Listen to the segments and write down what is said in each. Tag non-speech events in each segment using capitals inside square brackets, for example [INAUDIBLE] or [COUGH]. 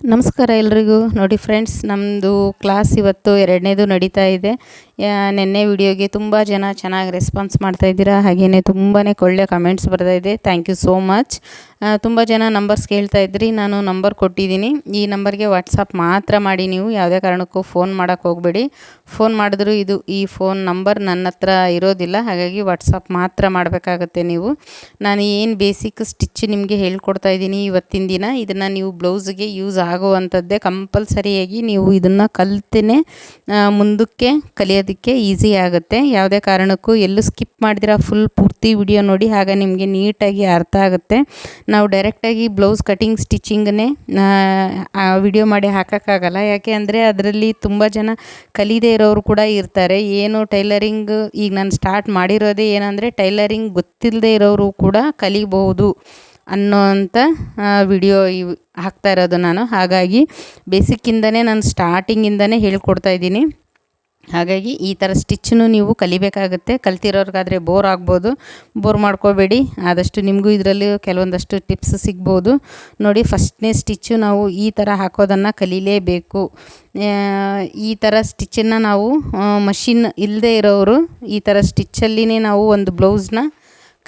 ನಮಸ್ಕಾರ ಎಲ್ರಿಗೂ. ನೋಡಿ ಫ್ರೆಂಡ್ಸ್ ನಮ್ಮದು ಕ್ಲಾಸ್ ಇವತ್ತು ಎರಡನೇದು ನಡೀತಾ ಇದೆ. ನೆನ್ನೆ ವಿಡಿಯೋಗೆ ತುಂಬ ಜನ ಚೆನ್ನಾಗಿ ರೆಸ್ಪಾನ್ಸ್ ಮಾಡ್ತಾ ಇದ್ದೀರಾ. ಹಾಗೆಯೇ ತುಂಬಾ ಒಳ್ಳೆ ಕಮೆಂಟ್ಸ್ ಬರ್ತಾ ಇದೆ. ಥ್ಯಾಂಕ್ ಯು ಸೋ ಮಚ್ ತುಂಬ ಜನ ನಂಬರ್ಸ್ ಕೇಳ್ತಾ ಇದ್ರಿ. ನಾನು ನಂಬರ್ ಕೊಟ್ಟಿದ್ದೀನಿ. ಈ ನಂಬರ್ಗೆ ವಾಟ್ಸಪ್ ಮಾತ್ರ ಮಾಡಿ ನೀವು. ಯಾವುದೇ ಕಾರಣಕ್ಕೂ ಫೋನ್ ಮಾಡೋಕ್ಕೆ ಹೋಗಬೇಡಿ. ಫೋನ್ ಮಾಡಿದ್ರು ಇದು, ಈ ಫೋನ್ ನಂಬರ್ ನನ್ನ ಹತ್ರ ಇರೋದಿಲ್ಲ. ಹಾಗಾಗಿ ವಾಟ್ಸಪ್ ಮಾತ್ರ ಮಾಡಬೇಕಾಗತ್ತೆ ನೀವು. ನಾನು ಏನು ಬೇಸಿಕ್ ಸ್ಟಿಚ್ ನಿಮಗೆ ಹೇಳ್ಕೊಡ್ತಾ ಇದ್ದೀನಿ ಇವತ್ತಿನ ದಿನ. ಇದನ್ನು ನೀವು ಬ್ಲೌಸ್ಗೆ ಯೂಸ್ ಆಗುವಂಥದ್ದೇ ಕಂಪಲ್ಸರಿಯಾಗಿ ನೀವು ಇದನ್ನು ಕಲ್ತೇ ಮುಂದಕ್ಕೆ ಕಲಿಯೋದಕ್ಕೆ ಈಸಿ ಆಗುತ್ತೆ. ಯಾವುದೇ ಕಾರಣಕ್ಕೂ ಎಲ್ಲೂ ಸ್ಕಿಪ್ ಮಾಡಿದಿರ ಫುಲ್ ಪೂರ್ತಿ ವಿಡಿಯೋ ನೋಡಿ, ಆಗ ನಿಮಗೆ ನೀಟಾಗಿ ಅರ್ಥ ಆಗುತ್ತೆ. ನಾವು ಡೈರೆಕ್ಟಾಗಿ ಬ್ಲೌಸ್ ಕಟಿಂಗ್ ಸ್ಟಿಚಿಂಗನ್ನೇ ವಿಡಿಯೋ ಮಾಡಿ ಹಾಕೋಕ್ಕಾಗಲ್ಲ. ಯಾಕೆ ಅಂದರೆ ಅದರಲ್ಲಿ ತುಂಬ ಜನ ಕಲಿದೇ ಇರೋರು ಕೂಡ ಇರ್ತಾರೆ. ಏನು ಟೈಲರಿಂಗ್ ಈಗ ನಾನು ಸ್ಟಾರ್ಟ್ ಮಾಡಿರೋದೇ ಏನಂದರೆ ಟೈಲರಿಂಗ್ ಗೊತ್ತಿಲ್ಲದೆ ಇರೋರು ಕೂಡ ಕಲಿಬಹುದು. ಅನ್ನೋವಂಥ ವಿಡಿಯೋ ಇವು ಹಾಕ್ತಾ ಇರೋದು ನಾನು. ಹಾಗಾಗಿ ಬೇಸಿಕ್ಕಿಂದನೇ ನಾನು ಸ್ಟಾರ್ಟಿಂಗಿಂದನೇ ಹೇಳ್ಕೊಡ್ತಾ ಇದ್ದೀನಿ. ಹಾಗಾಗಿ ಈ ಥರ ಸ್ಟಿಚ್ಚನ್ನು ನೀವು ಕಲಿಬೇಕಾಗುತ್ತೆ. ಕಲ್ತಿರೋರ್ಗಾದರೆ ಬೋರ್ ಆಗ್ಬೋದು. ಬೋರ್ ಮಾಡ್ಕೋಬೇಡಿ. ಆದಷ್ಟು ನಿಮಗೂ ಇದರಲ್ಲಿ ಕೆಲವೊಂದಷ್ಟು ಟಿಪ್ಸ್ ಸಿಗ್ಬೋದು. ನೋಡಿ ಫಸ್ಟ್ನೇ ಸ್ಟಿಚ್ಚು ನಾವು ಈ ಥರ ಹಾಕೋದನ್ನು ಕಲೀಲೇಬೇಕು. ಈ ಥರ ಸ್ಟಿಚ್ಚನ್ನು ನಾವು ಮಷಿನ್ ಇಲ್ಲದೆ ಇರೋರು ಈ ಥರ ಸ್ಟಿಚ್ಚಲ್ಲಿನೇ ನಾವು ಒಂದು ಬ್ಲೌಸ್ನ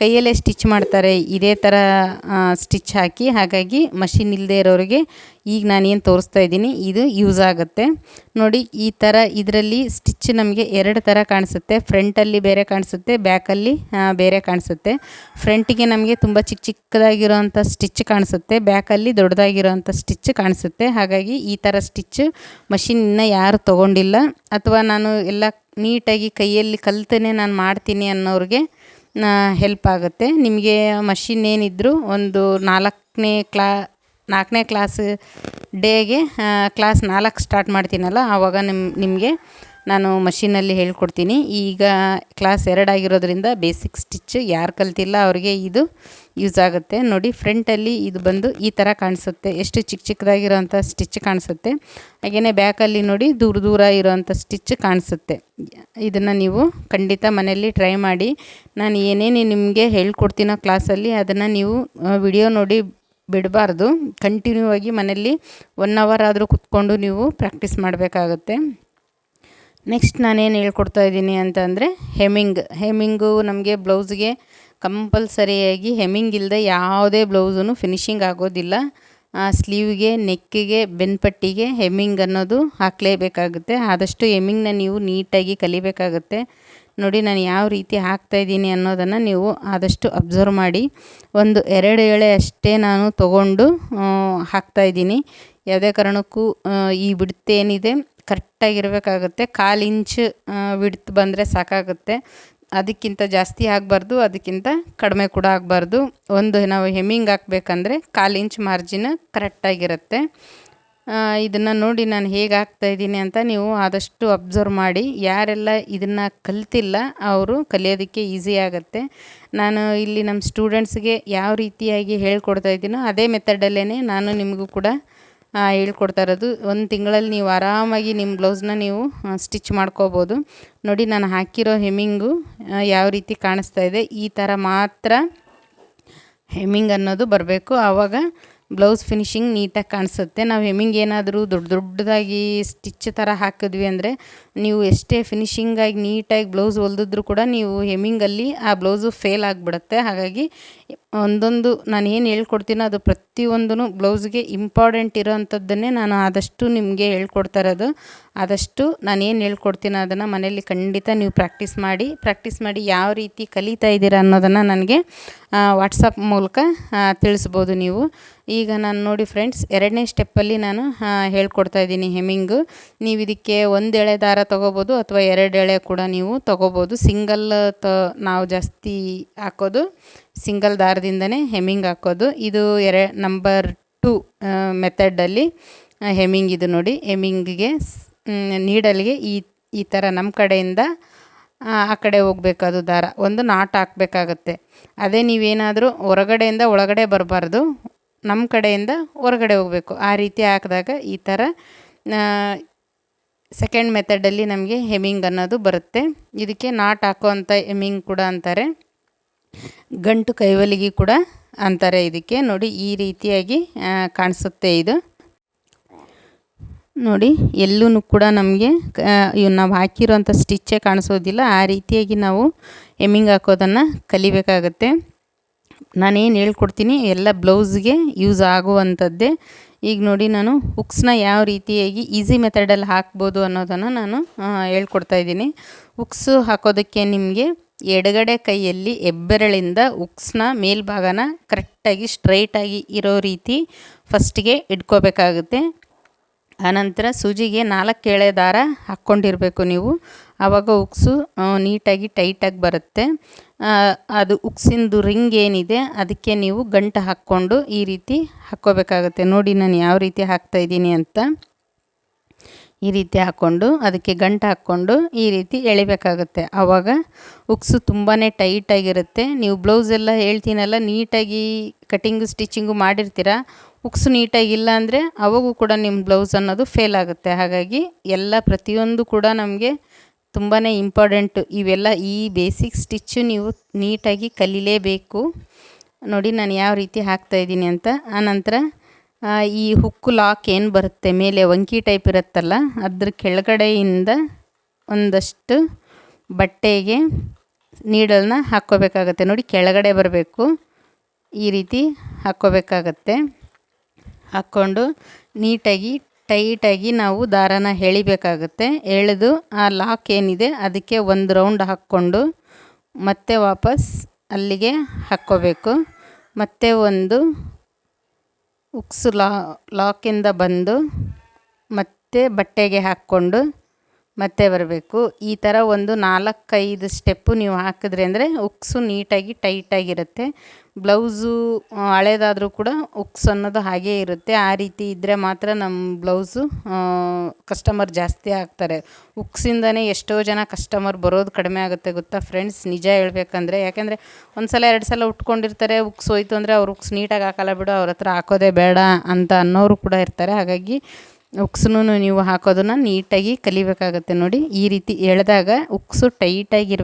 ಕೈಯಲ್ಲೇ ಸ್ಟಿಚ್ ಮಾಡ್ತಾರೆ, ಇದೇ ಥರ ಸ್ಟಿಚ್ ಹಾಕಿ, ಹಾಗಾಗಿ ಮಷಿನ್ ಇಲ್ಲದೆ ಇರೋರಿಗೆ ಈಗ ನಾನೇನು ತೋರಿಸ್ತಾ ಇದ್ದೀನಿ, ಇದು ಯೂಸ್ ಆಗುತ್ತೆ. ನೋಡಿ, ಈ ಥರ ಇದರಲ್ಲಿ ಸ್ಟಿಚ್ ನಮಗೆ ಎರಡು ಥರ ಕಾಣಿಸುತ್ತೆ. ಫ್ರಂಟಲ್ಲಿ ಬೇರೆ ಕಾಣಿಸುತ್ತೆ ಬ್ಯಾಕಲ್ಲಿ ಬೇರೆ ಕಾಣಿಸುತ್ತೆ. ಫ್ರಂಟಿಗೆ ನಮಗೆ ತುಂಬ ಚಿಕ್ಕ ಚಿಕ್ಕದಾಗಿರೋವಂಥ ಸ್ಟಿಚ್ ಕಾಣಿಸುತ್ತೆ ಬ್ಯಾಕಲ್ಲಿ ದೊಡ್ಡದಾಗಿರೋವಂಥ ಸ್ಟಿಚ್ ಕಾಣಿಸುತ್ತೆ. ಹಾಗಾಗಿ ಈ ಥರ ಸ್ಟಿಚ್ ಮಷಿನ್ ಇನ್ನು ಯಾರು ತೊಗೊಂಡಿಲ್ಲ. ಅಥವಾ ನಾನು ಎಲ್ಲ ನೀಟಾಗಿ ಕೈಯಲ್ಲಿ ಕಲ್ತೇ ನಾನು ಮಾಡ್ತೀನಿ ಅನ್ನೋರಿಗೆ ಹೆಲ್ಪ್ ಆಗುತ್ತೆ. ನಿಮಗೆ ಮಷಿನ್ ಏನಿದ್ದರೂ ಒಂದು ನಾಲ್ಕನೇ ಕ್ಲಾ, ನಾಲ್ಕನೇ ಕ್ಲಾಸ್ ಡೇಗೆ ಕ್ಲಾಸ್ ನಾಲ್ಕು ಸ್ಟಾರ್ಟ್ ಮಾಡ್ತೀನಲ್ಲ ಆವಾಗ ನಿಮ್ಮ ನಿಮಗೆ ನಾನು ಮಷಿನಲ್ಲಿ ಹೇಳ್ಕೊಡ್ತೀನಿ. ಈಗ ಕ್ಲಾಸ್ ಎರಡಾಗಿರೋದ್ರಿಂದ ಬೇಸಿಕ್ ಸ್ಟಿಚ್ ಯಾರು ಕಲ್ತಿಲ್ಲ ಅವರಿಗೆ ಇದು ಯೂಸ್ ಆಗುತ್ತೆ. ನೋಡಿ ಫ್ರಂಟಲ್ಲಿ ಇದು ಬಂದು ಈ ಥರ ಕಾಣಿಸುತ್ತೆ. ಎಷ್ಟು ಚಿಕ್ಕ ಚಿಕ್ಕದಾಗಿರೋಂಥ ಸ್ಟಿಚ್ ಕಾಣಿಸುತ್ತೆ. ಹಾಗೆಯೇ ಬ್ಯಾಕಲ್ಲಿ ನೋಡಿ ದೂರ ದೂರ ಇರೋವಂಥ ಸ್ಟಿಚ್ ಕಾಣಿಸುತ್ತೆ. ಇದನ್ನು ನೀವು ಖಂಡಿತ ಮನೆಯಲ್ಲಿ ಟ್ರೈ ಮಾಡಿ. ನಾನು ಏನೇನು ನಿಮಗೆ ಹೇಳ್ಕೊಡ್ತೀನೋ ಕ್ಲಾಸಲ್ಲಿ ಅದನ್ನು ನೀವು ವಿಡಿಯೋ ನೋಡಿ ಬಿಡಬಾರ್ದು. ಕಂಟಿನ್ಯೂ ಆಗಿ ಮನೆಯಲ್ಲಿ ಒನ್ ಅವರ್ ಆದರೂ ಕುತ್ಕೊಂಡು ನೀವು ಪ್ರಾಕ್ಟೀಸ್ ಮಾಡಬೇಕಾಗತ್ತೆ. ನೆಕ್ಸ್ಟ್ ನಾನೇನು ಹೇಳ್ಕೊಡ್ತಾ ಇದ್ದೀನಿ ಅಂತಂದರೆ ಹೆಮಿಂಗ್ ಹೆಮಿಂಗು ನಮಗೆ ಬ್ಲೌಸ್ಗೆ ಕಂಪಲ್ಸರಿಯಾಗಿ ಹೆಮಿಂಗ್ ಇಲ್ಲದೆ ಯಾವುದೇ ಬ್ಲೌಸೂ ಫಿನಿಶಿಂಗ್ ಆಗೋದಿಲ್ಲ. ಸ್ಲೀವ್ಗೆ ನೆಕ್ಕಿಗೆ ಬೆನ್ಪಟ್ಟಿಗೆ ಹೆಮ್ಮಿಂಗ್ ಅನ್ನೋದು ಹಾಕಲೇಬೇಕಾಗುತ್ತೆ. ಆದಷ್ಟು ಹೆಮ್ಮಿಂಗ್ನ ನೀವು ನೀಟಾಗಿ ಕಲಿಬೇಕಾಗುತ್ತೆ. ನೋಡಿ, ನಾನು ಯಾವ ರೀತಿ ಹಾಕ್ತಾ ಇದ್ದೀನಿ ಅನ್ನೋದನ್ನು ನೀವು ಆದಷ್ಟು ಅಬ್ಸರ್ವ್ ಮಾಡಿ. ಒಂದು ಎರಡು ಎಳೆ ಅಷ್ಟೇ ನಾನು ತೊಗೊಂಡು ಹಾಕ್ತಾಯಿದ್ದೀನಿ ಯಾವುದೇ ಕಾರಣಕ್ಕೂ ಈ ಬಿಡ್ತ್ ಏನಿದೆ ಕರೆಕ್ಟಾಗಿರಬೇಕಾಗುತ್ತೆ. ಕಾಲು ಇಂಚ್ ವಿಡ್ತ್ ಬಂದರೆ ಸಾಕಾಗುತ್ತೆ. ಅದಕ್ಕಿಂತ ಜಾಸ್ತಿ ಆಗಬಾರ್ದು, ಅದಕ್ಕಿಂತ ಕಡಿಮೆ ಕೂಡ ಆಗಬಾರ್ದು. ಒಂದು ನಾವು ಹೆಮ್ಮಿಂಗ್ ಹಾಕ್ಬೇಕಂದ್ರೆ ಕಾಲು ಇಂಚ್ ಮಾರ್ಜಿನ್ ಕರೆಕ್ಟಾಗಿರುತ್ತೆ. ಇದನ್ನು ನೋಡಿ ನಾನು ಹೇಗೆ ಹಾಕ್ತಾಯಿದ್ದೀನಿ ಅಂತ ನೀವು ಆದಷ್ಟು ಅಬ್ಸರ್ವ್ ಮಾಡಿ. ಯಾರೆಲ್ಲ ಇದನ್ನು ಕಲ್ತಿಲ್ಲ, ಅವರು ಕಲಿಯೋದಕ್ಕೆ ಈಸಿ ಆಗುತ್ತೆ. ನಾನು ಇಲ್ಲಿ ನಮ್ಮ ಸ್ಟೂಡೆಂಟ್ಸ್ಗೆ ಯಾವ ರೀತಿಯಾಗಿ ಹೇಳ್ಕೊಡ್ತಾ ಇದ್ದೀನೋ ಅದೇ ಮೆಥಡಲ್ಲೇ ನಾನು ನಿಮಗೂ ಕೂಡ ಹೇಳ್ಕೊಡ್ತಾ ಇರೋದು. ಒಂದು ತಿಂಗಳಲ್ಲಿ ನೀವು ಆರಾಮಾಗಿ ನಿಮ್ಮ ಬ್ಲೌಸ್ನ ನೀವು ಸ್ಟಿಚ್ ಮಾಡ್ಕೋಬೋದು. ನೋಡಿ, ನಾನು ಹಾಕಿರೋ ಹೆಮ್ಮಿಂಗು ಯಾವ ರೀತಿ ಕಾಣಿಸ್ತಾ ಇದೆ. ಈ ಥರ ಮಾತ್ರ ಹೆಮ್ಮಿಂಗ್ ಅನ್ನೋದು ಬರಬೇಕು. ಆವಾಗ ಬ್ಲೌಸ್ ಫಿನಿಶಿಂಗ್ ನೀಟಾಗಿ ಕಾಣಿಸುತ್ತೆ. ನಾವು ಹೆಮ್ಮಿಂಗ್ ಏನಾದರೂ ದೊಡ್ಡ ದೊಡ್ಡದಾಗಿ ಸ್ಟಿಚ್ ಥರ ಹಾಕಿದ್ವಿ ಅಂದರೆ, ನೀವು ಎಷ್ಟೇ ಫಿನಿಶಿಂಗಾಗಿ ನೀಟಾಗಿ ಬ್ಲೌಸ್ ಹೊಲ್ದಿದ್ರು ಕೂಡ ನೀವು ಹೆಮ್ಮಿಂಗಲ್ಲಿ ಆ ಬ್ಲೌಸು ಫೇಲ್ ಆಗಿಬಿಡುತ್ತೆ. ಹಾಗಾಗಿ ಒಂದೊಂದು ನಾನು ಏನು ಹೇಳ್ಕೊಡ್ತೀನೋ ಅದು ಪ್ರತಿಯೊಂದೂ ಬ್ಲೌಸ್ಗೆ ಇಂಪಾರ್ಟೆಂಟ್ ಇರೋವಂಥದ್ದನ್ನೇ ನಾನು ಆದಷ್ಟು ನಿಮಗೆ ಹೇಳ್ಕೊಡ್ತಾ ಇರೋದು. ಆದಷ್ಟು ನಾನು ಏನು ಹೇಳ್ಕೊಡ್ತೀನೋ ಅದನ್ನು ಮನೆಯಲ್ಲಿ ಖಂಡಿತ ನೀವು ಪ್ರಾಕ್ಟೀಸ್ ಮಾಡಿ ಪ್ರಾಕ್ಟೀಸ್ ಮಾಡಿ ಯಾವ ರೀತಿ ಕಲಿತಾ ಇದ್ದೀರಾ ಅನ್ನೋದನ್ನು ನನಗೆ ವಾಟ್ಸಪ್ ಮೂಲಕ ತಿಳಿಸ್ಬೋದು ನೀವು. ಈಗ ನಾನು ನೋಡಿ ಫ್ರೆಂಡ್ಸ್ ಎರಡನೇ ಸ್ಟೆಪ್ಪಲ್ಲಿ ನಾನು ಹೇಳ್ಕೊಡ್ತಾ ಇದ್ದೀನಿ ಹೆಮಿಂಗು ನೀವು ಇದಕ್ಕೆ ಒಂದು ಎಳೆ ದಾರ ತೊಗೋಬೋದು ಅಥವಾ ಎರಡು ಎಳೆ ಕೂಡ ನೀವು ತೊಗೋಬೋದು. ಸಿಂಗಲ್ ತ, ನಾವು ಜಾಸ್ತಿ ಹಾಕೋದು ಸಿಂಗಲ್ ದಾರದಿಂದನೇ ಹೆಮ್ಮಿಂಗ್ ಹಾಕೋದು. ಇದು ಎರೆ ನಂಬರ್ ಟು ಮೆಥಡಲ್ಲಿ ಹೆಮ್ಮಿಂಗ್ ಇದು ನೋಡಿ. ಹೆಮ್ಮಿಂಗಿಗೆ ನೀಡಲ್ಗೆ ಈ ಈ ಥರ ನಮ್ಮ ಕಡೆಯಿಂದ, ಆ ಕಡೆ ಹೋಗ್ಬೇಕದು ದಾರ. ಒಂದು ನಾಟ್ ಹಾಕಬೇಕಾಗತ್ತೆ. ಅದೇ ನೀವೇನಾದರೂ ಹೊರಗಡೆಯಿಂದ ಒಳಗಡೆ ಬರಬಾರ್ದು. ನಮ್ಮ ಕಡೆಯಿಂದ ಹೊರಗಡೆ ಹೋಗಬೇಕು. ಆ ರೀತಿ ಹಾಕಿದಾಗ ಈ ಥರ ಸೆಕೆಂಡ್ ಮೆಥಡಲ್ಲಿ ನಮಗೆ ಹೆಮ್ಮಿಂಗ್ ಅನ್ನೋದು ಬರುತ್ತೆ. ಇದಕ್ಕೆ ನಾಟ್ ಹಾಕೋ ಹಾಕೋವಂಥ ಹೆಮ್ಮಿಂಗ್ ಕೂಡ ಅಂತಾರೆ. ಗಂಟು ಕೈವಲಿಗೆ ಕೂಡ ಅಂತಾರೆ ಇದಕ್ಕೆ. ನೋಡಿ, ಈ ರೀತಿಯಾಗಿ ಕಾಣಿಸುತ್ತೆ ಇದು. ನೋಡಿ ಎಲ್ಲೂ ಕೂಡ ನಮಗೆ ಇವು ನಾವು ಹಾಕಿರೋಂಥ ಸ್ಟಿಚ್ಚೇ ಕಾಣಿಸೋದಿಲ್ಲ. ಆ ರೀತಿಯಾಗಿ ನಾವು ಎಮ್ಮಿಂಗ್ ಹಾಕೋದನ್ನು ಕಲಿಬೇಕಾಗತ್ತೆ. ನಾನೇನು ಹೇಳ್ಕೊಡ್ತೀನಿ, ಎಲ್ಲ ಬ್ಲೌಸ್ಗೆ ಯೂಸ್ ಆಗುವಂಥದ್ದೇ. ಈಗ ನೋಡಿ, ನಾನು ಹುಕ್ಸ್ನ ಯಾವ ರೀತಿಯಾಗಿ ಈಸಿ ಮೆಥಡಲ್ಲಿ ಹಾಕ್ಬೋದು ಅನ್ನೋದನ್ನು ನಾನು ಹೇಳ್ಕೊಡ್ತಾ ಇದ್ದೀನಿ. ಹುಕ್ಸು ಹಾಕೋದಕ್ಕೆ ನಿಮಗೆ ಎಡಗಡೆ ಕೈಯಲ್ಲಿ ಎಬ್ಬೆರಳಿಂದ ಉಕ್ಸ್ನ ಮೇಲ್ಭಾಗನ ಕರೆಕ್ಟಾಗಿ ಸ್ಟ್ರೈಟಾಗಿ ಇರೋ ರೀತಿ ಫಸ್ಟಿಗೆ ಇಟ್ಕೋಬೇಕಾಗುತ್ತೆ. ಆನಂತರ ಸೂಜಿಗೆ ನಾಲ್ಕು ಎಳೆ ದಾರ ಹಾಕ್ಕೊಂಡಿರಬೇಕು ನೀವು. ಆವಾಗ ಉಕ್ಸು ನೀಟಾಗಿ ಟೈಟಾಗಿ ಬರುತ್ತೆ. ಅದು ಉಕ್ಸಿಂದು ರಿಂಗ್ ಏನಿದೆ ಅದಕ್ಕೆ ನೀವು ಗಂಟು ಹಾಕ್ಕೊಂಡು ಈ ರೀತಿ ಹಾಕ್ಕೋಬೇಕಾಗುತ್ತೆ. ನೋಡಿ, ನಾನು ಯಾವ ರೀತಿ ಹಾಕ್ತಾಯಿದ್ದೀನಿ ಅಂತ. ಈ ರೀತಿ ಹಾಕ್ಕೊಂಡು ಅದಕ್ಕೆ ಗಂಟು ಹಾಕ್ಕೊಂಡು ಈ ರೀತಿ ಎಳಿಬೇಕಾಗುತ್ತೆ. ಆವಾಗ ಉಕ್ಸು ತುಂಬಾ ಟೈಟಾಗಿರುತ್ತೆ ನೀವು ಬ್ಲೌಸ್ ಎಲ್ಲ ಹೇಳ್ತೀನಲ್ಲ, ನೀಟಾಗಿ ಕಟಿಂಗು ಸ್ಟಿಚಿಂಗು ಮಾಡಿರ್ತೀರ, ಉಕ್ಸು ನೀಟಾಗಿಲ್ಲ ಅಂದರೆ ಅವಾಗೂ ಕೂಡ ನಿಮ್ಮ ಬ್ಲೌಸ್ ಅನ್ನೋದು ಫೇಲ್ ಆಗುತ್ತೆ. ಹಾಗಾಗಿ ಎಲ್ಲ ಪ್ರತಿಯೊಂದು ಕೂಡ ನಮಗೆ ತುಂಬಾ ಇಂಪಾರ್ಟೆಂಟು ಇವೆಲ್ಲ ಈ ಬೇಸಿಕ್ ಸ್ಟಿಚ್ಚು ನೀವು ನೀಟಾಗಿ ಕಲೀಲೇಬೇಕು. ನೋಡಿ ನಾನು ಯಾವ ರೀತಿ ಹಾಕ್ತಾಯಿದ್ದೀನಿ ಅಂತ. ಆನಂತರ ಈ ಹುಕ್ಕು ಲಾಕ್ ಏನು ಬರುತ್ತೆ? ಮೇಲೆ ವಂಕಿ ಟೈಪ್ ಇರುತ್ತಲ್ಲ, ಅದ್ರ ಕೆಳಗಡೆಯಿಂದ ಒಂದಷ್ಟು ಬಟ್ಟೆಗೆ ನೀಡಲ್ನ ಹಾಕ್ಕೋಬೇಕಾಗತ್ತೆ. ನೋಡಿ, ಕೆಳಗಡೆ ಬರಬೇಕು. ಈ ರೀತಿ ಹಾಕ್ಕೋಬೇಕಾಗತ್ತೆ. ಹಾಕ್ಕೊಂಡು ನೀಟಾಗಿ, ಟೈಟಾಗಿ ನಾವು ದಾರನ ಎಳಿಬೇಕಾಗುತ್ತೆ. ಎಳೆದು ಆ ಲಾಕ್ ಏನಿದೆ, ಅದಕ್ಕೆ ಒಂದು ರೌಂಡ್ ಹಾಕ್ಕೊಂಡು ಮತ್ತೆ ವಾಪಸ್ ಅಲ್ಲಿಗೆ ಹಾಕ್ಕೋಬೇಕು. ಮತ್ತೆ ಒಂದು ಉಕ್ಸು ಲಾಕಿಂದ ಬಂದು ಮತ್ತೆ ಬಟ್ಟೆಗೆ ಹಾಕ್ಕೊಂಡು ಮತ್ತೆ ಬರಬೇಕು. ಈ ಥರ ಒಂದು ನಾಲ್ಕೈದು ಸ್ಟೆಪ್ಪು ನೀವು ಹಾಕಿದ್ರಿ ಅಂದರೆ ಉಕ್ಸು ನೀಟಾಗಿ ಟೈಟಾಗಿರುತ್ತೆ ಬ್ಲೌಸು ಹಳೇದಾದರೂ ಕೂಡ ಉಕ್ಸ್ ಅನ್ನೋದು ಹಾಗೇ ಇರುತ್ತೆ. ಆ ರೀತಿ ಇದ್ದರೆ ಮಾತ್ರ ನಮ್ಮ ಬ್ಲೌಸು ಕಸ್ಟಮರ್ ಜಾಸ್ತಿ ಆಗ್ತಾರೆ ಉಕ್ಸಿಂದನೇ ಎಷ್ಟೋ ಜನ ಕಸ್ಟಮರ್ ಬರೋದು ಕಡಿಮೆ ಆಗುತ್ತೆ ಗೊತ್ತಾ ಫ್ರೆಂಡ್ಸ್ ನಿಜ ಹೇಳ್ಬೇಕಂದ್ರೆ, ಯಾಕೆಂದರೆ ಒಂದು ಸಲ ಎರಡು ಸಲ ಉಟ್ಕೊಂಡಿರ್ತಾರೆ, ಉಕ್ಸ್ ಹೋಯ್ತು ಅಂದರೆ ಅವ್ರು ಉಕ್ಸ್ ನೀಟಾಗಿ ಹಾಕಲ್ಲ ಬಿಡು, ಅವ್ರ ಹತ್ರ ಹಾಕೋದೇ ಬೇಡ ಅಂತ ಅನ್ನೋರು ಕೂಡ ಇರ್ತಾರೆ. ಹಾಗಾಗಿ ಉಕ್ಸ್ನೂ ನೀವು ಹಾಕೋದನ್ನು ನೀಟಾಗಿ ಕಲಿಬೇಕಾಗತ್ತೆ ನೋಡಿ. ಈ ರೀತಿ ಎಳೆದಾಗ ಉಕ್ಸು ಟೈಟಾಗಿ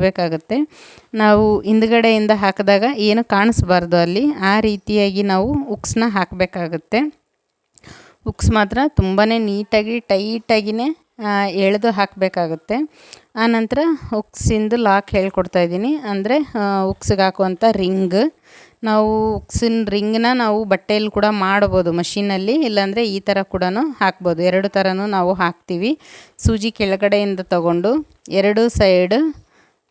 ನಾವು ಹಿಂದ್ಗಡೆಯಿಂದ ಹಾಕಿದಾಗ ಏನು ಕಾಣಿಸ್ಬಾರ್ದು ಅಲ್ಲಿ, ಆ ರೀತಿಯಾಗಿ ನಾವು ಉಕ್ಸನ್ನ ಹಾಕಬೇಕಾಗತ್ತೆ. ಉಕ್ಸ್ ಮಾತ್ರ ತುಂಬಾ ನೀಟಾಗಿ ಟೈಟಾಗಿಯೇ ಎಳೆದು ಹಾಕಬೇಕಾಗುತ್ತೆ. ಆನಂತರ ಉಕ್ಸಿಂದು ಲಾಕ್ ಹೇಳ್ಕೊಡ್ತಾ ಇದ್ದೀನಿ. ಅಂದರೆ ಉಕ್ಸಿಗೆ ಹಾಕುವಂಥ ರಿಂಗ್. ನಾವು ಉಕ್ಸಿನ ರಿಂಗ್ನ ನಾವು ಬಟ್ಟೆಯಲ್ಲಿ ಕೂಡ ಮಾಡ್ಬೋದು ಮಷಿನಲ್ಲಿ, ಇಲ್ಲಾಂದರೆ ಈ ಥರ ಕೂಡ ಹಾಕ್ಬೋದು. ಎರಡು ಥರನೂ ನಾವು ಹಾಕ್ತೀವಿ. ಸೂಜಿ ಕೆಳಗಡೆಯಿಂದ ತಗೊಂಡು ಎರಡು ಸೈಡ್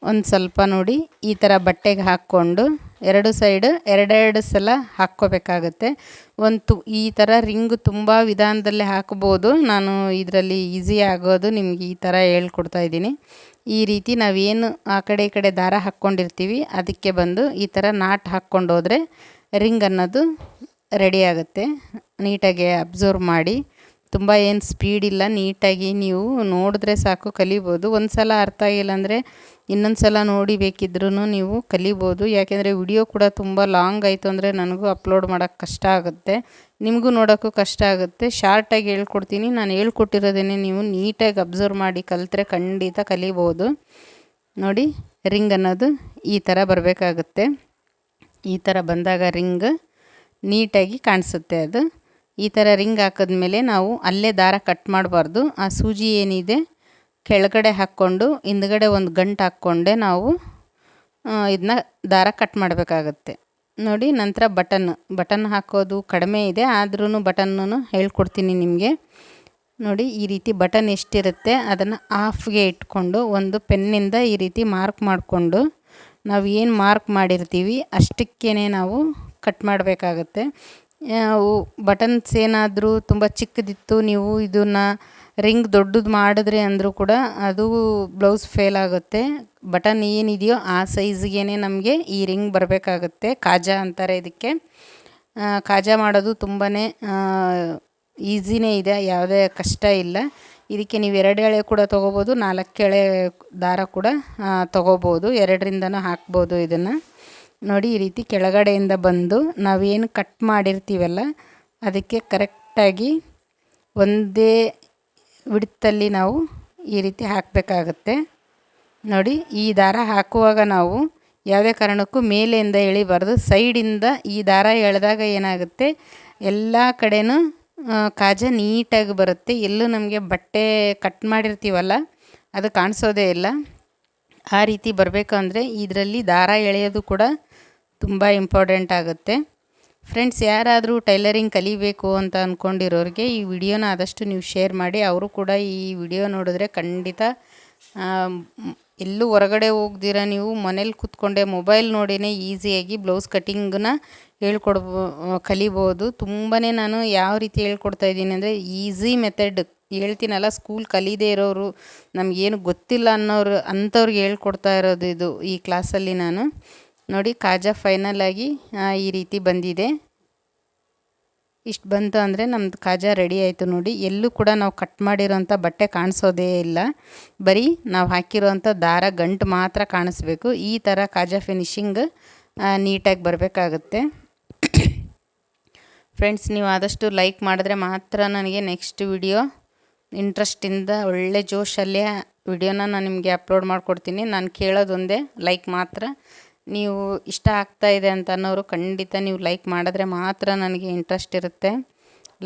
ಒಂದು ಸ್ವಲ್ಪ ನೋಡಿ ಈ ಥರ ಬಟ್ಟೆಗೆ ಹಾಕ್ಕೊಂಡು ಎರಡು ಸೈಡ್ ಎರಡೆರಡು ಸಲ ಹಾಕ್ಕೋಬೇಕಾಗತ್ತೆ. ಒಂದು ತು ಈ ಥರ ರಿಂಗ್ ತುಂಬ ವಿಧಾನದಲ್ಲೇ ಹಾಕ್ಬೋದು. ನಾನು ಇದರಲ್ಲಿ ಈಸಿ ಆಗೋದು ನಿಮ್ಗೆ ಈ ಥರ ಹೇಳ್ಕೊಡ್ತಾ ಇದ್ದೀನಿ. ಈ ರೀತಿ ನಾವೇನು ಆ ಕಡೆ ಈ ಕಡೆ ದಾರ ಹಾಕ್ಕೊಂಡಿರ್ತೀವಿ, ಅದಕ್ಕೆ ಬಂದು ಈ ಥರ ನಾಟ್ ಹಾಕ್ಕೊಂಡು ರಿಂಗ್ ಅನ್ನೋದು ರೆಡಿ ಆಗುತ್ತೆ. ನೀಟಾಗಿ ಅಬ್ಸರ್ವ್ ಮಾಡಿ ತುಂಬ ಏನು ಸ್ಪೀಡ್ ಇಲ್ಲ, ನೀಟಾಗಿ ನೀವು ನೋಡಿದ್ರೆ ಸಾಕು ಕಲಿಬೋದು. ಒಂದು ಸಲ ಅರ್ಥ ಆಗಿಲ್ಲ ಅಂದರೆ ಇನ್ನೊಂದು ಸಲ ನೋಡಿ ಬೇಕಿದ್ರೂ ನೀವು ಕಲಿಬೋದು. ಯಾಕೆಂದರೆ ವಿಡಿಯೋ ಕೂಡ ತುಂಬ ಲಾಂಗ್ ಆಯಿತು ಅಂದರೆ ನನಗೂ ಅಪ್ಲೋಡ್ ಮಾಡೋಕ್ಕೆ ಕಷ್ಟ ಆಗುತ್ತೆ. ನಿಮಗೂ ನೋಡೋಕ್ಕೂ ಕಷ್ಟ ಆಗುತ್ತೆ. ಶಾರ್ಟಾಗಿ ಹೇಳ್ಕೊಡ್ತೀನಿ. ನಾನು ಹೇಳ್ಕೊಟ್ಟಿರೋದೇನೆ ನೀವು ನೀಟಾಗಿ ಅಬ್ಸರ್ವ್ ಮಾಡಿ ಕಲಿತ್ರೆ ಖಂಡಿತ ಕಲಿಬೋದು. ನೋಡಿ ರಿಂಗ್ ಅನ್ನೋದು ಈ ಥರ ಬರಬೇಕಾಗುತ್ತೆ. ಈ ಥರ ಬಂದಾಗ ರಿಂಗ್ ನೀಟಾಗಿ ಕಾಣಿಸುತ್ತೆ ಅದು. ಈ ಥರ ರಿಂಗ್ ಹಾಕಿದ್ಮೇಲೆ ನಾವು ಅಲ್ಲೇ ದಾರ ಕಟ್ ಮಾಡಬಾರ್ದು. ಆ ಸೂಜಿ ಏನಿದೆ, ಕೆಳಗಡೆ ಹಾಕ್ಕೊಂಡು, ಹಿಂದ್ಗಡೆ ಒಂದು ಗಂಟು ಹಾಕ್ಕೊಂಡೆ ನಾವು ಇದನ್ನ ದಾರ ಕಟ್ ಮಾಡಬೇಕಾಗತ್ತೆ. ನೋಡಿ, ನಂತರ ಬಟನ್ ಬಟನ್ ಹಾಕೋದು ಕಡಿಮೆ ಇದೆ ಆದ್ರೂ ಬಟನ್ನೂ ಹೇಳ್ಕೊಡ್ತೀನಿ ನಿಮಗೆ. ನೋಡಿ, ಈ ರೀತಿ ಬಟನ್ ಎಷ್ಟಿರುತ್ತೆ, ಅದನ್ನು ಆಫ್ಗೆ ಇಟ್ಕೊಂಡು, ಒಂದು ಪೆನ್ನಿಂದ ಈ ರೀತಿ ಮಾರ್ಕ್ ಮಾಡಿಕೊಂಡು, ನಾವು ಏನು ಮಾರ್ಕ್ ಮಾಡಿರ್ತೀವಿ ಅಷ್ಟಕ್ಕೇ ನಾವು ಕಟ್ ಮಾಡಬೇಕಾಗತ್ತೆ. ಬಟನ್ಸ್ ಏನಾದರೂ ತುಂಬ ಚಿಕ್ಕದಿತ್ತು, ನೀವು ಇದನ್ನು ರಿಂಗ್ ದೊಡ್ಡದು ಮಾಡಿದ್ರೆ ಅಂದರೂ ಕೂಡ ಅದು ಬ್ಲೌಸ್ ಫೇಲ್ ಆಗುತ್ತೆ. ಬಟನ್ ಏನಿದೆಯೋ ಆ ಸೈಜ್ಗೆ ನಮಗೆ ಈ ರಿಂಗ್ ಬರಬೇಕಾಗುತ್ತೆ, ಕಾಜಾ ಅಂತಾರೆ ಇದಕ್ಕೆ. ಕಾಜಾ ಮಾಡೋದು ತುಂಬಾ ಈಸಿನೇ ಇದೆ, ಯಾವುದೇ ಕಷ್ಟ ಇಲ್ಲ. ಇದಕ್ಕೆ ನೀವು ಎರಡು ಎಳೆ ಕೂಡ ತೊಗೋಬೋದು, ನಾಲ್ಕು ಎಳೆ ದಾರ ಕೂಡ ತೊಗೋಬೋದು, ಎರಡರಿಂದನೂ ಹಾಕ್ಬೋದು ಇದನ್ನು. ನೋಡಿ ಈ ರೀತಿ ಕೆಳಗಡೆಯಿಂದ ಬಂದು ನಾವೇನು ಕಟ್ ಮಾಡಿರ್ತೀವಲ್ಲ, ಅದಕ್ಕೆ ಕರೆಕ್ಟಾಗಿ ಒಂದೇ ವಿಡ್ತಲ್ಲಿ ನಾವು ಈ ರೀತಿ ಹಾಕಬೇಕಾಗತ್ತೆ. ನೋಡಿ, ಈ ದಾರ ಹಾಕುವಾಗ ನಾವು ಯಾವುದೇ ಕಾರಣಕ್ಕೂ ಮೇಲೆಯಿಂದ ಎಳಿಬಾರ್ದು, ಸೈಡಿಂದ ಈ ದಾರ ಎಳೆದಾಗ ಏನಾಗುತ್ತೆ, ಎಲ್ಲ ಕಡೆಯೂ ಕಾಜ ಕಾಜಾ ನೀಟಾಗಿ ಬರುತ್ತೆ. ಎಲ್ಲೂ ನಮಗೆ ಬಟ್ಟೆ ಕಟ್ ಮಾಡಿರ್ತೀವಲ್ಲ, ಅದು ಕಾಣಿಸೋದೇ ಇಲ್ಲ. ಆ ರೀತಿ ಬರಬೇಕು ಅಂದರೆ ಇದರಲ್ಲಿ ದಾರ ಎಳೆಯೋದು ಕೂಡ ತುಂಬ ಇಂಪಾರ್ಟೆಂಟ್ ಆಗುತ್ತೆ. ಫ್ರೆಂಡ್ಸ್ ಯಾರಾದರೂ ಟೈಲರಿಂಗ್ ಕಲಿಬೇಕು ಅಂತ ಅಂದ್ಕೊಂಡಿರೋರಿಗೆ ಈ ವಿಡಿಯೋನ ಆದಷ್ಟು ನೀವು ಶೇರ್ ಮಾಡಿ. ಅವರು ಕೂಡ ಈ ವಿಡಿಯೋ ನೋಡಿದ್ರೆ ಖಂಡಿತ ಎಲ್ಲೂ ಹೊರಗಡೆ ಹೋಗ್ದಿರ ನೀವು ಮನೇಲಿ ಕೂತ್ಕೊಂಡೆ ಮೊಬೈಲ್ ನೋಡಿನೇ ಈಸಿಯಾಗಿ ಬ್ಲೌಸ್ ಕಟ್ಟಿಂಗನ್ನ ಹೇಳ್ಕೊಡ್ಬೋ, ಕಲಿಬೋದು. ತುಂಬಾ ನಾನು ಯಾವ ರೀತಿ ಹೇಳ್ಕೊಡ್ತಾ ಇದ್ದೀನಿ ಅಂದರೆ ಈಸಿ ಮೆಥಡ್ ಹೇಳ್ತೀನಲ್ಲ ಸ್ಕೂಲ್ ಕಲೀದೇ ಇರೋರು ನಮಗೇನು ಗೊತ್ತಿಲ್ಲ ಅನ್ನೋರು ಅಂಥವ್ರಿಗೆ ಹೇಳ್ಕೊಡ್ತಾ ಇರೋದು ಇದು ಈ ಕ್ಲಾಸಲ್ಲಿ ನಾನು. ನೋಡಿ, ಕಾಜಾ ಫೈನಲ್ ಆಗಿ ಈ ರೀತಿ ಬಂದಿದೆ. ಇಷ್ಟು ಬಂತು ಅಂದರೆ ನಮ್ಮದು ಕಾಜಾ ರೆಡಿ ಆಯಿತು ನೋಡಿ. ಎಲ್ಲೂ ಕೂಡ ನಾವು ಕಟ್ ಮಾಡಿರೋಂಥ ಬಟ್ಟೆ ಕಾಣಿಸೋದೇ ಇಲ್ಲ. ಬರೀ ನಾವು ಹಾಕಿರೋಂಥ ದಾರ, ಗಂಟು ಮಾತ್ರ ಕಾಣಿಸ್ಬೇಕು. ಈ ಥರ ಕಾಜಾ ಫಿನಿಶಿಂಗ್ ನೀಟಾಗಿ ಬರಬೇಕಾಗುತ್ತೆ. ಫ್ರೆಂಡ್ಸ್ [COUGHS] ನೀವು ಆದಷ್ಟು ಲೈಕ್ ಮಾಡಿದ್ರೆ ಮಾತ್ರ ನನಗೆ ನೆಕ್ಸ್ಟ್ ವಿಡಿಯೋ ಇಂಟ್ರೆಸ್ಟಿಂದ ಒಳ್ಳೆ ಜೋಶಲ್ಲೇ ವಿಡಿಯೋನ ನಾನು ನಿಮಗೆ ಅಪ್ಲೋಡ್ ಮಾಡಿಕೊಡ್ತೀನಿ. ನಾನು ಕೇಳೋದೊಂದೇ ಲೈಕ್ ಮಾತ್ರ. ನೀವು ಇಷ್ಟ ಆಗ್ತಾ ಇದೆ ಅಂತ ಅನ್ನೋರು ಖಂಡಿತ ನೀವು ಲೈಕ್ ಮಾಡಿದ್ರೆ ಮಾತ್ರ ನನಗೆ ಇಂಟ್ರೆಸ್ಟ್ ಇರುತ್ತೆ.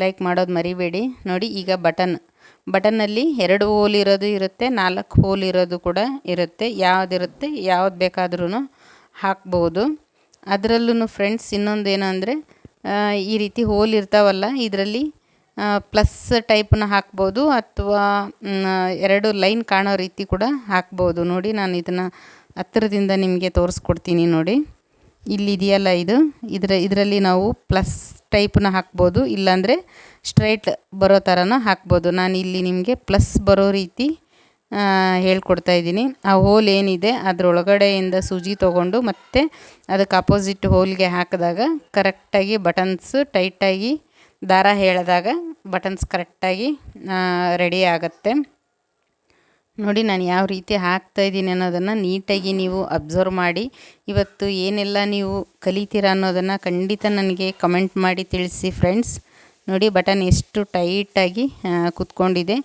ಲೈಕ್ ಮಾಡೋದು ಮರಿಬೇಡಿ. ನೋಡಿ, ಈಗ ಬಟನ್ ಬಟನ್ನಲ್ಲಿ ಎರಡು ಹೋಲ್ ಇರೋದು ಇರುತ್ತೆ, ನಾಲ್ಕು ಹೋಲ್ ಇರೋದು ಕೂಡ ಇರುತ್ತೆ. ಯಾವುದಿರುತ್ತೆ, ಯಾವ್ದು ಬೇಕಾದ್ರೂ ಹಾಕ್ಬೋದು. ಅದರಲ್ಲೂ ಫ್ರೆಂಡ್ಸ್ ಇನ್ನೊಂದು ಏನು ಅಂದರೆ ಈ ರೀತಿ ಹೋಲ್ ಇರ್ತಾವಲ್ಲ, ಇದರಲ್ಲಿ ಪ್ಲಸ್ ಟೈಪ್ನ ಹಾಕ್ಬೋದು ಅಥವಾ ಎರಡು ಲೈನ್ ಕಾಣೋ ರೀತಿ ಕೂಡ ಹಾಕ್ಬೋದು. ನೋಡಿ, ನಾನು ಇದನ್ನು ಹತ್ತಿರದಿಂದ ನಿಮಗೆ ತೋರಿಸ್ಕೊಡ್ತೀನಿ ನೋಡಿ. ಇಲ್ಲಿದೆಯಲ್ಲ ಇದು. ಇದರ, ಇದರಲ್ಲಿ ನಾವು ಪ್ಲಸ್ ಟೈಪ್ನ ಹಾಕ್ಬೋದು. ಇಲ್ಲಾಂದರೆ ಸ್ಟ್ರೈಟ್ ಬರೋ ಥರನ ಹಾಕ್ಬೋದು. ನಾನು ಇಲ್ಲಿ ನಿಮಗೆ ಪ್ಲಸ್ ಬರೋ ರೀತಿ ಹೇಳ್ಕೊಡ್ತಾ ಇದ್ದೀನಿ. ಆ ಹೋಲ್ ಏನಿದೆ, ಅದರೊಳಗಡೆಯಿಂದ ಸೂಜಿ ತೊಗೊಂಡು ಮತ್ತೆ ಅದಕ್ಕೆ ಅಪೋಸಿಟ್ ಹೋಲ್ಗೆ ಹಾಕಿದಾಗ ಕರೆಕ್ಟಾಗಿ ಬಟನ್ಸ್ ಟೈಟಾಗಿ ದಾರ ಹೇಳಿದಾಗ ಬಟನ್ಸ್ ಕರೆಕ್ಟಾಗಿ ರೆಡಿ ಆಗುತ್ತೆ. ನೋಡಿ ನಾನು ಯಾವ ರೀತಿ ಹಾಕ್ತಾ ಇದ್ದೀನಿ ಅನ್ನೋದನ್ನು ನೀಟಾಗಿ ನೀವು ಅಬ್ಸರ್ವ್ ಮಾಡಿ. ಇವತ್ತು ಏನೆಲ್ಲ ನೀವು ಕಲಿತೀರಾ ಅನ್ನೋದನ್ನು ಖಂಡಿತ ನನಗೆ ಕಮೆಂಟ್ ಮಾಡಿ ತಿಳಿಸಿ ಫ್ರೆಂಡ್ಸ್ ನೋಡಿ ಬಟನ್ ಎಷ್ಟು ಟೈಟಾಗಿ ಕುತ್ಕೊಂಡಿದೆ.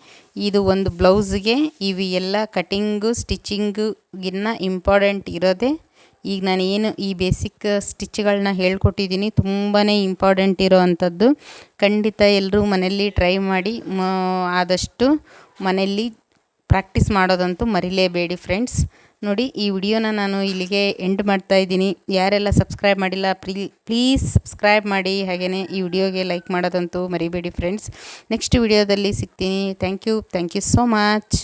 ಇದು ಒಂದು ಬ್ಲೌಸ್ಗೆ ಇವು ಎಲ್ಲ ಕಟಿಂಗು ಸ್ಟಿಚಿಂಗುಗಿನ್ನ ಇಂಪಾರ್ಟೆಂಟ್ ಇರೋದೇ ಈಗ ನಾನು ಏನು ಈ ಬೇಸಿಕ್ ಸ್ಟಿಚ್ಗಳನ್ನ ಹೇಳ್ಕೊಟ್ಟಿದ್ದೀನಿ. ತುಂಬಾ ಇಂಪಾರ್ಟೆಂಟ್ ಇರೋ ಅಂಥದ್ದು. ಖಂಡಿತ ಎಲ್ಲರೂ ಮನೆಯಲ್ಲಿ ಟ್ರೈ ಮಾಡಿ ಆದಷ್ಟು ಮನೆಯಲ್ಲಿ ಪ್ರಾಕ್ಟೀಸ್ ಮಾಡೋದಂತೂ ಮರಿಲೇಬೇಡಿ ಫ್ರೆಂಡ್ಸ್ ನೋಡಿ, ಈ ವಿಡಿಯೋನ ನಾನು ಇಲ್ಲಿಗೆ ಎಂಡ್ ಮಾಡ್ತಾ ಇದ್ದೀನಿ. ಯಾರೆಲ್ಲ ಸಬ್ಸ್ಕ್ರೈಬ್ ಮಾಡಿಲ್ಲ ಪ್ಲೀ ಪ್ಲೀಸ್ ಸಬ್ಸ್ಕ್ರೈಬ್ ಮಾಡಿ. ಹಾಗೆಯೇ ಈ ವಿಡಿಯೋಗೆ ಲೈಕ್ ಮಾಡೋದಂತೂ ಮರಿಬೇಡಿ ಫ್ರೆಂಡ್ಸ್ ನೆಕ್ಸ್ಟ್ ವಿಡಿಯೋದಲ್ಲಿ ಸಿಗ್ತೀನಿ. Thank you thank you so much